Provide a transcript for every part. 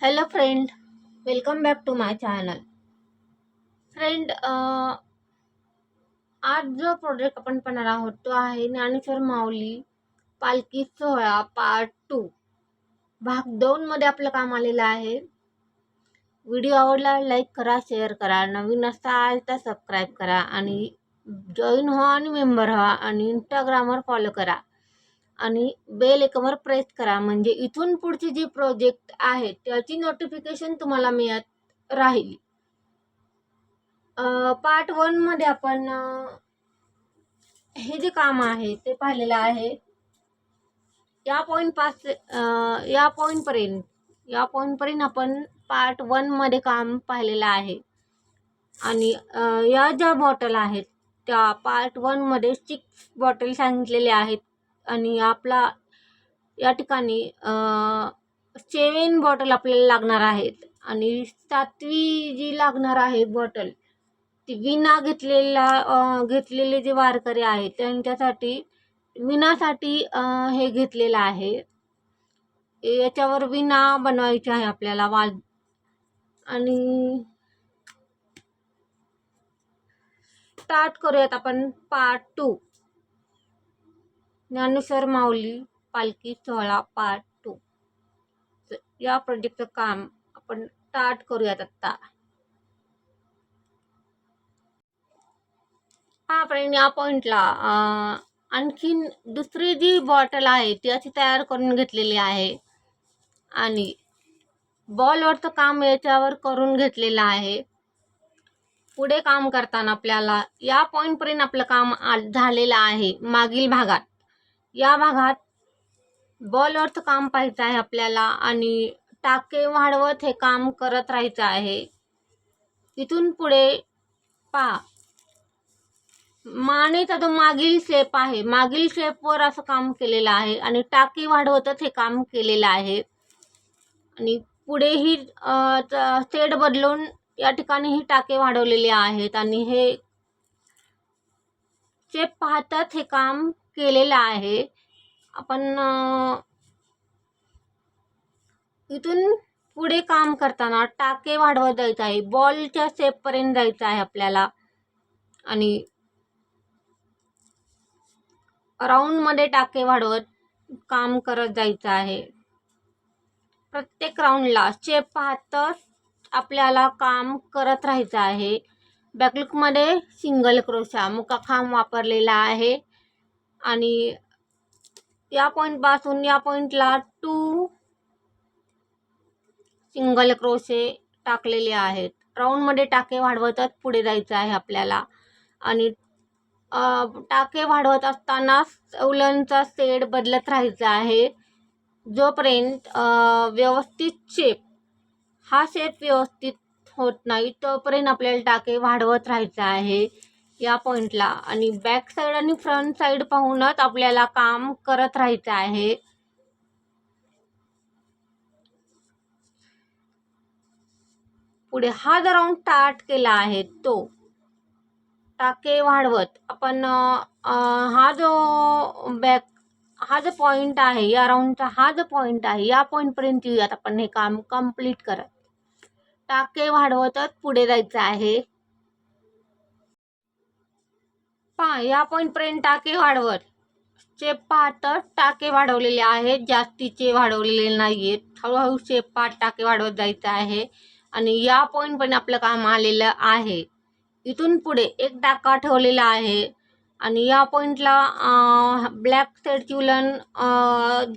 Hello friend welcome back to my channel friend आज जो project आपण पाहणार आहोत तो आहे ज्ञानेश्वर माऊली पालखी सोहळा पार्ट टू भाग दोनमध्ये आपलं काम आलेलं आहे. व्हिडिओ आवडला लाईक करा शेअर करा. नवीन असाल तर सबस्क्राईब करा आणि जॉईन व्हा आणि मेंबर व्हा आणि इंस्टाग्रामवर फॉलो करा. आणि बेल एकवर प्रेस करा. म्हणजे इथून पुढची जी प्रोजेक्ट आहे त्याची नोटिफिकेशन तुम्हाला मिळत राहील. पार्ट वनमध्ये आपण हे जे काम आहे ते पाहिलेलं आहे. या पॉईंट पास या पॉईंटपर्यंत या पॉईंटपर्यंत आपण पार्ट वनमध्ये काम पाहिलेलं आहे. आणि या ज्या बॉटल आहेत त्या पार्ट वनमध्ये सिक्स बॉटल सांगितलेल्या आहेत. आणि आपला या ठिकाणी सेवन बॉटल आपल्याला लागणार आहेत. आणि सातवी जी लागणार आहे बॉटल ती विना घेतलेला घेतलेले जे वारकरी आहेत त्यांच्यासाठी विनासाठी हे घेतलेलं आहे. याच्यावर विना बनवायची आहे आपल्याला वाज आणि स्टार्ट करूयात आपण पार्ट टू. ज्ञानेश्वर माऊली पालखी सोहळा पार्ट टू. या प्रोजेक्टचं काम आपण स्टार्ट करूयात आत्ता. हा फ्रेंड या पॉईंटला आणखीन दुसरी जी बॉटल आहे ती अशी तयार करून घेतलेली आहे. आणि बॉलवरचं काम याच्यावर करून घेतलेलं आहे. पुढे काम करताना आपल्याला या पॉईंटपर्यंत आपलं काम आ झालेलं आहे मागील भागात. या भागात बॉलवरचं काम पाहायचं आहे आपल्याला आणि टाके वाढवत हे काम करत राहायचं आहे. इथून पुढे पहा. मानेचा तो मागील शेप आहे. मागील शेपवर असं काम केलेलं आहे आणि टाके वाढवतच हे काम केलेलं आहे. आणि पुढेही सेट बदलून या ठिकाणीही टाके वाढवलेले आहेत आणि हे शेप पाहतात हे काम केलेलं आहे. आपण इथून पुढे काम करताना टाके वाढवत जायचं आहे. बॉलच्या शेपपर्यंत जायचं आहे आपल्याला. आणि राऊंडमध्ये टाके वाढवत काम करत जायचं आहे. प्रत्येक राऊंडला शेप पाहतच आपल्याला काम करत राहायचं आहे. बॅकलुकमध्ये सिंगल क्रोशा मुकाखांब वापरलेला आहे. आणि या पॉईंटपासून या पॉईंटला टू सिंगल क्रोशे टाकलेले आहेत. राऊंडमध्ये टाके वाढवतच पुढे जायचं आहे आपल्याला. आणि टाके वाढवत असताना उलनचा सेड बदलत राहायचा आहे. जोपर्यंत व्यवस्थित शेप हा शेप व्यवस्थित होत नाही तोपर्यंत आपल्याला टाके वाढवत राहायचं आहे. या पॉईंटला आणि बॅक साईड आणि फ्रंट साईड पाहूनच आपल्याला काम करत राहायचं आहे. पुढे हा जो राऊंड स्टार्ट केला आहे तो टाके वाढवत. आपण हा जो बॅक हा जो पॉईंट आहे या राऊंडचा हा जो पॉईंट आहे या पॉईंटपर्यंत येऊयात आपण हे काम कंप्लीट करत. टाके वाढवतच पुढे जायचं आहे. पहा या पॉईंटपर्यंत टाके वाढवत. शेप पाहतच टाके वाढवलेले आहेत जास्तीचे वाढवलेले नाही आहेत हळूहळू शेप पाहत टाके वाढवत जायचं आहे आणि या पॉईंटपर्यंत आपलं काम आलेलं आहे. इथून पुढे एक टाका ठेवलेला आहे आणि या पॉईंटला ब्लॅक सेडची उलन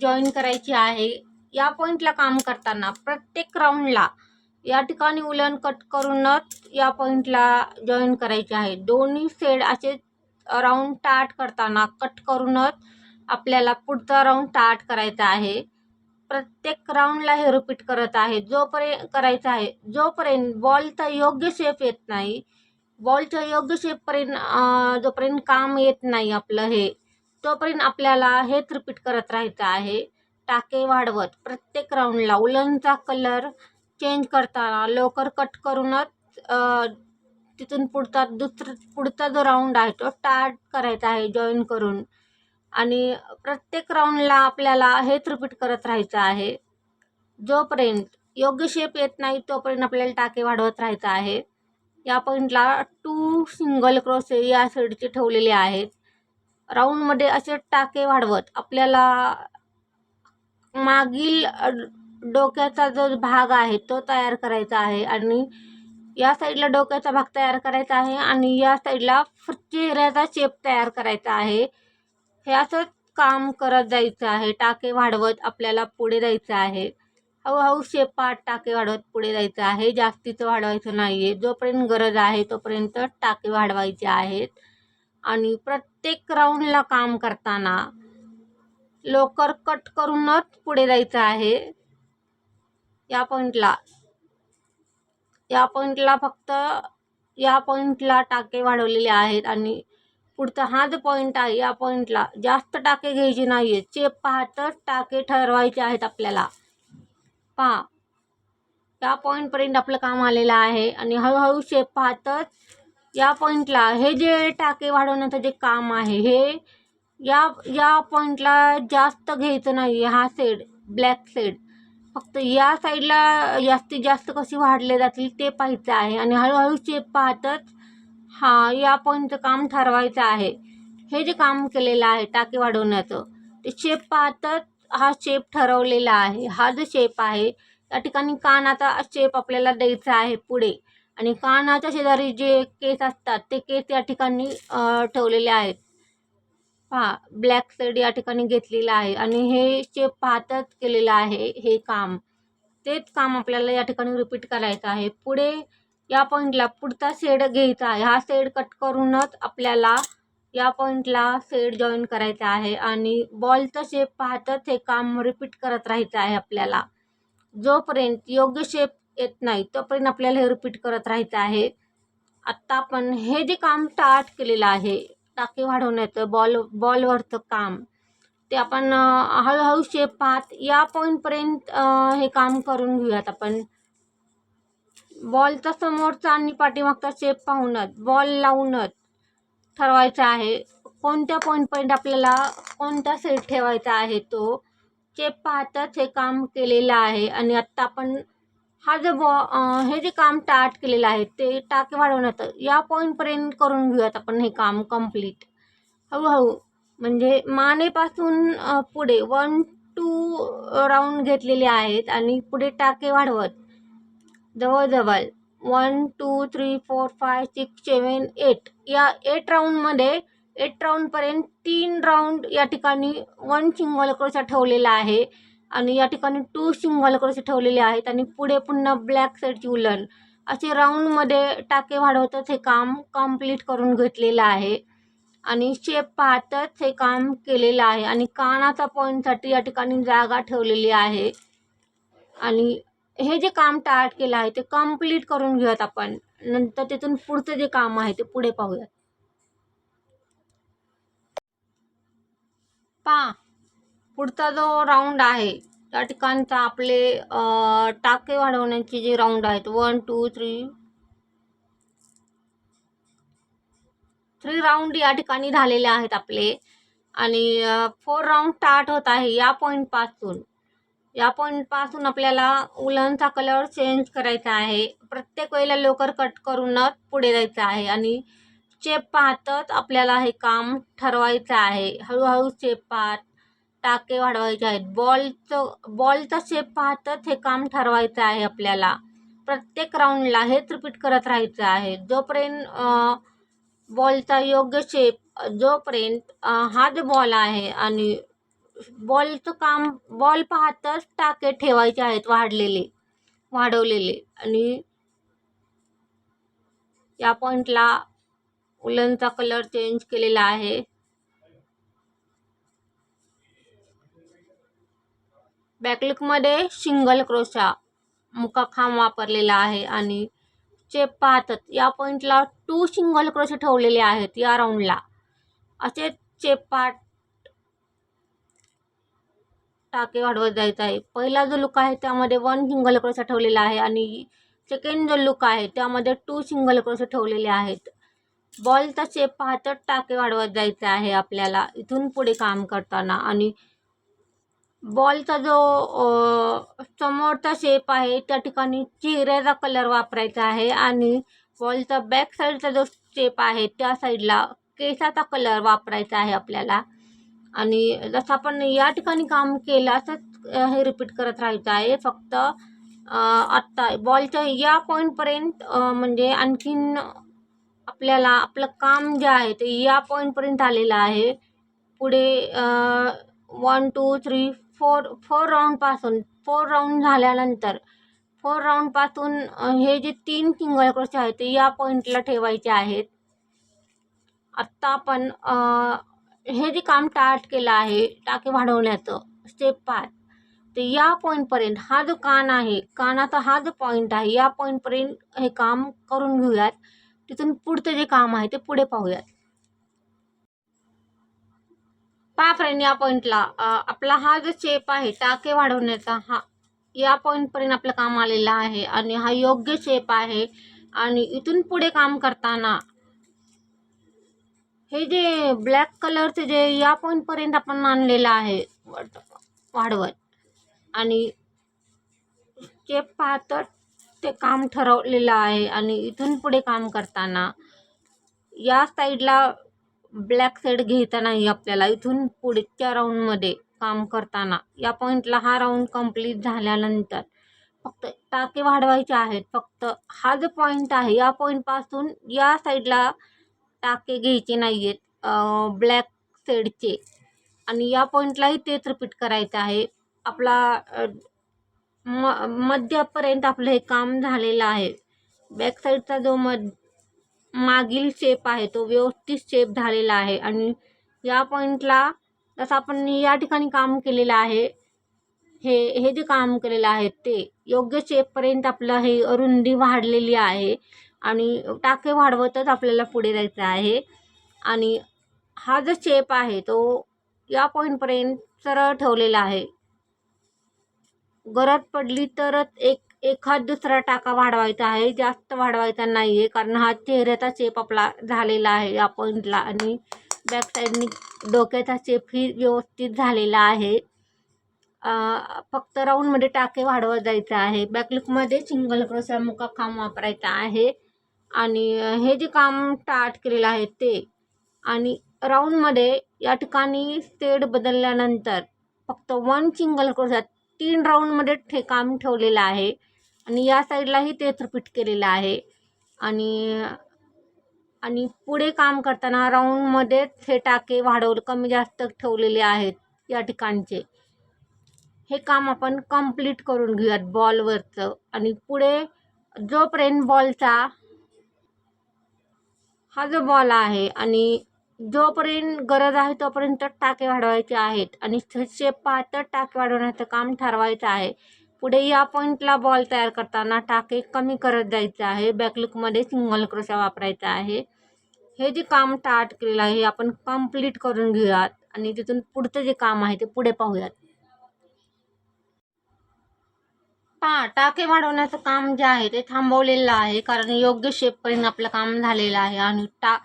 जॉईन करायची आहे. या पॉईंटला काम करताना प्रत्येक राऊंडला या ठिकाणी उलन कट करूनच या पॉईंटला जॉईन करायचे आहे. दोन्ही सेड असे राऊंड टाट करताना कट करूनच आपल्याला पुढचा राऊंड टाट करायचा आहे. प्रत्येक राऊंडला हे रिपीट करत आहे. जोपर्यंत करायचं आहे जोपर्यंत बॉलचा योग्य शेप येत नाही बॉलच्या योग्य शेपपर्यंत जोपर्यंत काम येत नाही आपलं हे तोपर्यंत आपल्याला हेच रिपीट करत राहायचं आहे. टाके वाढवत. प्रत्येक राऊंडला उलनचा कलर चेंज करताना लवकर कट करूनच तिथून पुढचा दुसरा पुढचा जो राऊंड आहे तो स्टार्ट करायचा आहे जॉईन करून. आणि प्रत्येक राऊंडला आपल्याला हेच रिपीट करत राहायचं आहे. जोपर्यंत योग्य शेप येत नाही तोपर्यंत आपल्याला टाके वाढवत राहायचं आहे. या पॉईंटला टू सिंगल क्रोसे या साईडचे ठेवलेले आहेत. राऊंडमध्ये असे टाके वाढवत आपल्याला मागील डोक्याचा जो भाग आहे तो तयार करायचा आहे. आणि या साईडला डोक्याचा भाग तयार करायचा आहे आणि या साईडला फ- चेहऱ्याचा शेप तयार करायचा आहे. हे असंच काम करत जायचं आहे. टाके वाढवत आपल्याला पुढे जायचं आहे. हळूहळू शेपात टाके वाढवत पुढे जायचं आहे. जास्तीचं वाढवायचं नाही आहे जोपर्यंत गरज आहे तोपर्यंत टाके वाढवायचे आहेत. आणि प्रत्येक राऊंडला काम करताना लोकर कट करूनच पुढे जायचं आहे. या पॉईंटला या पॉईंटला फक्त या पॉईंटला टाके वाढवलेले आहेत आणि पुढचा हा जो पॉईंट आहे या पॉईंटला जास्त टाके घ्यायचे नाही आहेत चेप पाहतच टाके ठरवायचे आहेत आपल्याला. पहा. या पॉईंटपर्यंत आपलं काम आलेलं आहे आणि हळूहळू शेप पाहतच या पॉईंटला हे जे टाके वाढवण्याचं जे काम आहे हे या या पॉईंटला जास्त घ्यायचं नाही हा सेड ब्लॅक सेड फक्त या साईडला जास्तीत जास्त कशी वाढले जातील ते पाहायचं आहे. आणि हळूहळू शेप पाहतच हा या पॉईंटचं काम ठरवायचं आहे. हे जे काम केलेलं आहे टाके वाढवण्याचं ते शेप पाहतच हा शेप ठरवलेला आहे. हा जो शेप आहे त्या ठिकाणी कानाचा शेप आपल्याला द्यायचा आहे पुढे. आणि कानाच्या शेजारी जे केस असतात ते केस या ठिकाणी ठेवलेले आहेत. पहा ब्लॅक साईड या ठिकाणी घेतलेला आहे. आणि हे शेप पाहतच केलेलं आहे हे काम तेच काम आपल्याला या ठिकाणी रिपीट करायचं आहे. पुढे या पॉईंटला पुढचा शेड घ्यायचा आहे. हा शेड कट करूनच आपल्याला या पॉईंटला शेड जॉईन करायचा आहे. आणि बॉलचा शेप पाहतच हे काम रिपीट करत राहायचं आहे आपल्याला. जोपर्यंत योग्य शेप येत नाही तोपर्यंत आपल्याला हे रिपीट करत राहायचं आहे. आत्ता आपण हे जे काम स्टार्ट केलेलं आहे टाके वाढवण्याचं बॉल बॉलवरचं काम. ते आपण हळूहळू शेप पाहत या पॉईंटपर्यंत हे काम करून घेऊयात आपण. बॉलचा समोरचा आणि पाठीमागचा शेप पाहूनच बॉल लावूनच ठरवायचा आहे. कोणत्या पॉईंटपर्यंत आपल्याला कोणता सेट ठेवायचा आहे तो शेप पाहतच हे काम केलेलं आहे. आणि आत्ता आपण हा जे बॉ हे जे काम स्टार्ट केलेलं आहे ते टाके वाढवण्यात या पॉईंटपर्यंत करून घेऊयात आपण हे काम कंप्लीट हळूहळू म्हणजे मानेपासून पुढे वन टू राऊंड घेतलेले आहेत आणि पुढे टाके वाढवत. जवळजवळ one two three four five six seven eight या एट राऊंडमध्ये एट राऊंडपर्यंत तीन राऊंड या ठिकाणी वन सिंगल क्रोशा ठेवलेला आहे. आणि या ठिकाणी टू सिंगल क्रोशे ठेवलेले आहेत आणि पुढे पुन्हा ब्लॅक साईडची उलन. असे राऊंडमध्ये टाके वाढवतच हे काम कंप्लीट करून घेतलेलं आहे. आणि शेप पाहतच हे काम केलेलं आहे. आणि कानाचा पॉईंटसाठी या ठिकाणी जागा ठेवलेली आहे. आणि हे जे काम टार्ट केलं आहे ते कंप्लीट करून घेऊयात आपण. नंतर तिथून पुढचं जे काम आहे ते पुढे पाहूयात. पहा. पुढचा जो राऊंड आहे त्या ठिकाणचा आपले टाके वाढवण्याचे जे राऊंड आहेत one two three three round या ठिकाणी झालेले आहेत आपले. आणि फोर राऊंड स्टार्ट होत आहे या पॉईंटपासून या पॉईंटपासून आपल्याला उलनचा कलर चेंज करायचा आहे. प्रत्येक वेळेला लवकर कट करूनच पुढे जायचं आहे. आणि चेप पाहतच आपल्याला हे काम ठरवायचं आहे. हळूहळू चेप पाहत टाके वाढवायचे आहेत. बॉलचं बॉलचा शेप पाहतच हे काम ठरवायचं आहे आपल्याला. प्रत्येक राऊंडला हेच रिपीट करत राहायचं आहे. जोपर्यंत बॉलचा योग्य शेप जोपर्यंत हा जो बॉल आहे आणि बॉलचं काम बॉल पाहतच टाके ठेवायचे आहेत वाढलेले वाढवलेले. आणि या पॉईंटला उलनचा कलर चेंज केलेला आहे. बॅकलुकमध्ये सिंगल क्रोशा मुकाखांब वापरलेला आहे आणि चेप पाहतच या पॉईंटला टू सिंगल क्रोशे ठेवलेले आहेत या राऊंडला असे चेप पाट टाके वाढवत जायचं आहे. पहिला जो लुक आहे त्यामध्ये वन सिंगल क्रोशा ठेवलेला आहे आणि सेकंड जो लुक आहे त्यामध्ये टू सिंगल क्रोशे ठेवलेले आहेत. बॉलचा शेप पाहतच टाके वाढवत जायचं आहे आपल्याला. इथून पुढे काम करताना आणि बॉलचा जो समोरचा शेप आहे त्या ठिकाणी चेहऱ्याचा कलर वापरायचा आहे आणि बॉलचा बॅक साईडचा जो शेप आहे त्या साईडला केसाचा कलर वापरायचा आहे आपल्याला. आणि जसं आपण या ठिकाणी काम केलं असंच हे रिपीट करत राहायचं आहे. फक्त आत्ता बॉलच्या या पॉईंटपर्यंत म्हणजे आणखीन आपल्याला आपलं काम जे आहे ते या पॉईंटपर्यंत आलेलं आहे. पुढे one two three four four राऊंडपासून four round झाल्यानंतर फोर राऊंडपासून हे जे तीन सिंगल क्रोशे आहेत ते या पॉईंटला ठेवायचे आहेत. आत्ता आपण हे जे काम स्टार्ट केलं आहे टाके वाढवण्याचं स्टेप पाच तर या पॉईंटपर्यंत हा जो कान आहे कानाचा हा जो पॉईंट आहे या पॉईंटपर्यंत हे काम करून घेऊयात. तिथून पुढचं जे काम आहे ते पुढे पाहूयात. पहा फ्रेंड या पॉईंटला आपला हा जो शेप आहे टाके वाढवण्याचा हा या पॉईंटपर्यंत आपलं काम आलेलं आहे. आणि हा योग्य शेप आहे. आणि इथून पुढे काम करताना हे जे ब्लॅक कलरचे जे या पॉईंटपर्यंत आपण आणलेलं आहे वाढवत. आणि चेप पाहतं ते काम ठरवलेलं आहे. आणि इथून पुढे काम करताना या साईडला ब्लॅक साईड घ्यायचा नाही आपल्याला इथून पुढच्या राऊंडमध्ये काम करताना या पॉईंटला हा राऊंड कंप्लीट झाल्यानंतर फक्त टाके वाढवायचे आहेत. फक्त हा जो पॉईंट आहे या पॉईंटपासून या साईडला टाके घ्यायचे नाही आहेत ब्लॅक साईडचे आणि या पॉईंटलाही तेच रिपीट करायचं आहे. आपला म मध्यापर्यंत आपलं हे काम झालेलं आहे. बॅक साईडचा जो मध मागील शेप आहे तो व्यवस्थित शेप झालेला आहे. आणि या पॉईंटला जसं आपण या ठिकाणी काम केलेलं आहे हे हे जे काम केलेलं आहे ते योग्य शेपपर्यंत आपलं हे रुंदी वाढलेली आहे. आणि टाके वाढवतच आपल्याला पुढे जायचं आहे. आणि हा जो शेप आहे तो या पॉईंटपर्यंत सरळ ठेवलेला आहे. गरज पडली तरच एक एखाद दुसरा टाका वाढवायचा आहे जास्त वाढवायचा नाही आहे कारण हा चेहऱ्याचा चेप आपला झालेला आहे. या पॉईंटला आणि बॅक साईडनी डोक्याचा चेपही व्यवस्थित झालेला आहे. फक्त राऊंडमध्ये टाके वाढवत जायचं आहे. बॅकलुकमध्ये सिंगल क्रोसा मुका काम वापरायचा आहे. आणि हे जे काम स्टार्ट केलेलं आहे ते. आणि राऊंडमध्ये या ठिकाणी स्टेड बदलल्यानंतर फक्त वन सिंगल क्रोसा तीन राऊंडमध्ये ठे काम ठेवलेलं आहे. आणि या साईडलाही तेथरपीठ केलेलं आहे. आणि आणि पुढे काम करताना राऊंडमध्येच हे टाके वाढवले कमी जास्त ठेवलेले आहेत या ठिकाणचे. हे काम आपण कंप्लीट करून घेऊयात बॉलवरचं आणि पुढे जोपर्यंत बॉलचा हा जो बॉल आहे आणि जोपर्यंत गरज आहे तोपर्यंत टाके वाढवायचे आहेत. आणि शेप पाहतं टाके वाढवण्याचं काम ठरवायचं आहे. पुढे या पॉईंटला बॉल तयार करताना टाके कमी करत जायचं आहे. बॅकलुकमध्ये सिंगल क्रोशा वापरायचा आहे. हे जे काम स्टार्ट केलेलं आहे हे आपण कंप्लीट करून घेऊयात आणि तिथून पुढचं जे काम आहे ते पुढे पाहूयात. पहा टाके वाढवण्याचं काम जे आहे ते थांबवलेलं आहे कारण योग्य शेपपर्यंत आपलं काम झालेलं आहे आणि टा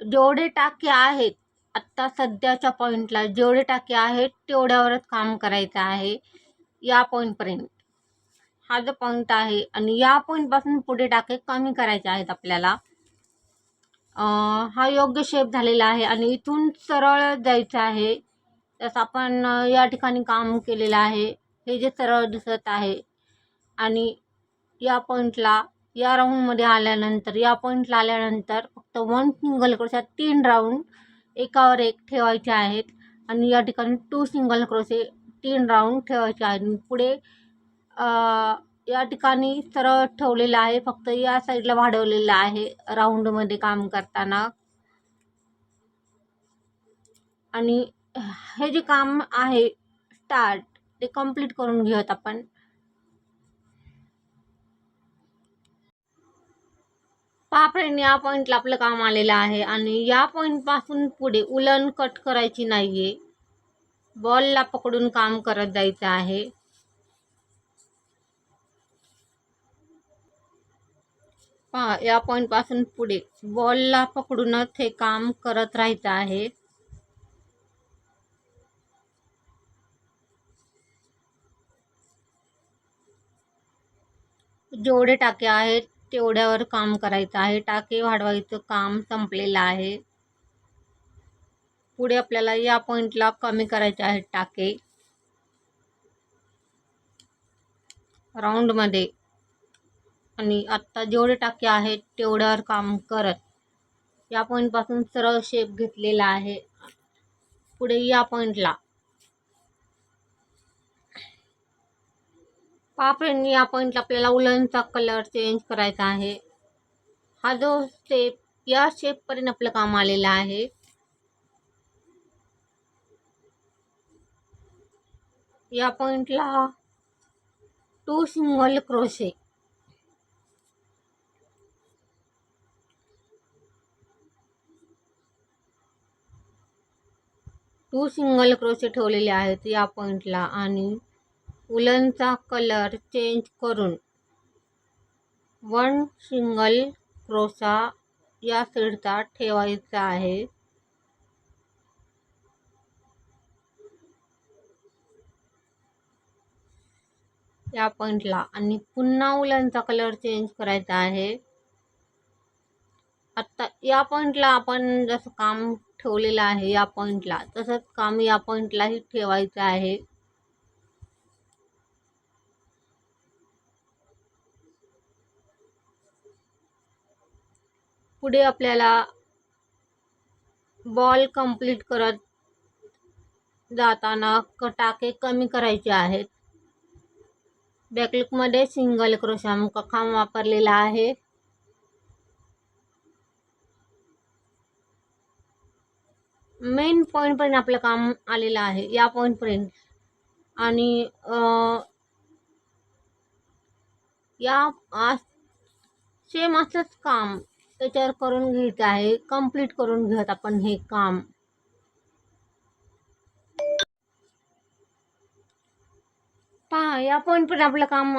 जेवढे टाके आहेत आत्ता सध्याच्या पॉईंटला जेवढे टाके आहेत तेवढ्यावरच काम करायचं आहे. या पॉईंटपर्यंत हा जो पॉईंट आहे आणि या पॉईंटपासून पुढे टाके कमी करायचे आहेत आपल्याला. हा योग्य शेप झालेला आहे आणि इथून सरळ जायचं आहे. तसं आपण या ठिकाणी काम केलेलं आहे. हे जे सरळ दिसत आहे. आणि या पॉईंटला या राऊंडमध्ये आल्यानंतर या पॉईंटला आल्यानंतर फक्त वन सिंगल क्रोशा तीन राऊंड एकावर एक ठेवायचे आहेत. आणि या ठिकाणी टू सिंगल क्रोशे तीन राऊंड ठेवायचे आहे पुढे या ठिकाणी सरळ ठेवलेलं आहे. फक्त या साईडला वाढवलेलं आहे राऊंडमध्ये काम करताना. आणि हे जे काम आहे स्टार्ट ते कंप्लीट करून घेऊयात आपण. पापरेने या पॉईंटला आपलं काम आलेलं आहे. आणि या पॉईंटपासून पुढे उलन कट करायची नाही आहे बॉलला पकडून काम करत जायचं आहे. पहा या पॉईंटपासून पुढे. बॉलला पकडूनच हे काम करत राहायचं आहे. जेवढे टाके आहेत तेवढ्यावर काम करायचं आहे. टाके वाढवायचं काम संपलेलं आहे. पुढे आपल्याला या पॉईंटला कमी करायचे आहेत टाके. राऊंडमध्ये आणि आत्ता जेवढे टाके आहेत तेवढ्यावर काम करत. या पॉईंटपासून सरळ शेप घेतलेला आहे. पुढे या पॉईंटला पहा या पॉईंटला आपल्याला उलनचा कलर चेंज करायचा आहे. हा जो शेप या शेपपर्यंत आपलं काम आलेलं आहे. या पॉईंटला two single crochet. Two single crochet ठेवलेले आहेत या पॉईंटला आणि उलनचा कलर चेंज करून वन सिंगल क्रोसा या सीडचा ठेवायचा आहे. या पॉईंटला आणि पुन्हा उलांचा कलर चेंज करायचा आहे. आत्ता या पॉईंटला आपण जसं काम ठेवलेलं आहे या पॉईंटला तसंच काम या पॉईंटलाही ठेवायचं आहे. पुढे आपल्याला बॉल कंप्लीट करत जाताना कटाके कमी करायचे आहेत. बॅकलुकमध्ये सिंगल क्रोशा खांब वापरलेला आहे. मेन पॉईंटपर्यंत आपलं काम आलेलं आहे. या पॉईंटपर्यंत आणि या सेम असंच काम त्याच्यावर करून घ्यायचं आहे. कंप्लीट करून घेत आपण हे काम. पहा या पण आपलं काम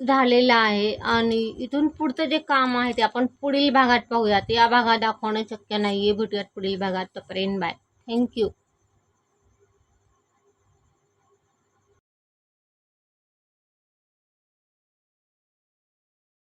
झालेलं आहे. आणि इथून पुढचं जे काम आहे ते आपण पुढील भागात पाहूयात. या भागात दाखवणं शक्य नाही आहे भेटूयात पुढील भागात. तोपर्यंत बाय. थँक्यू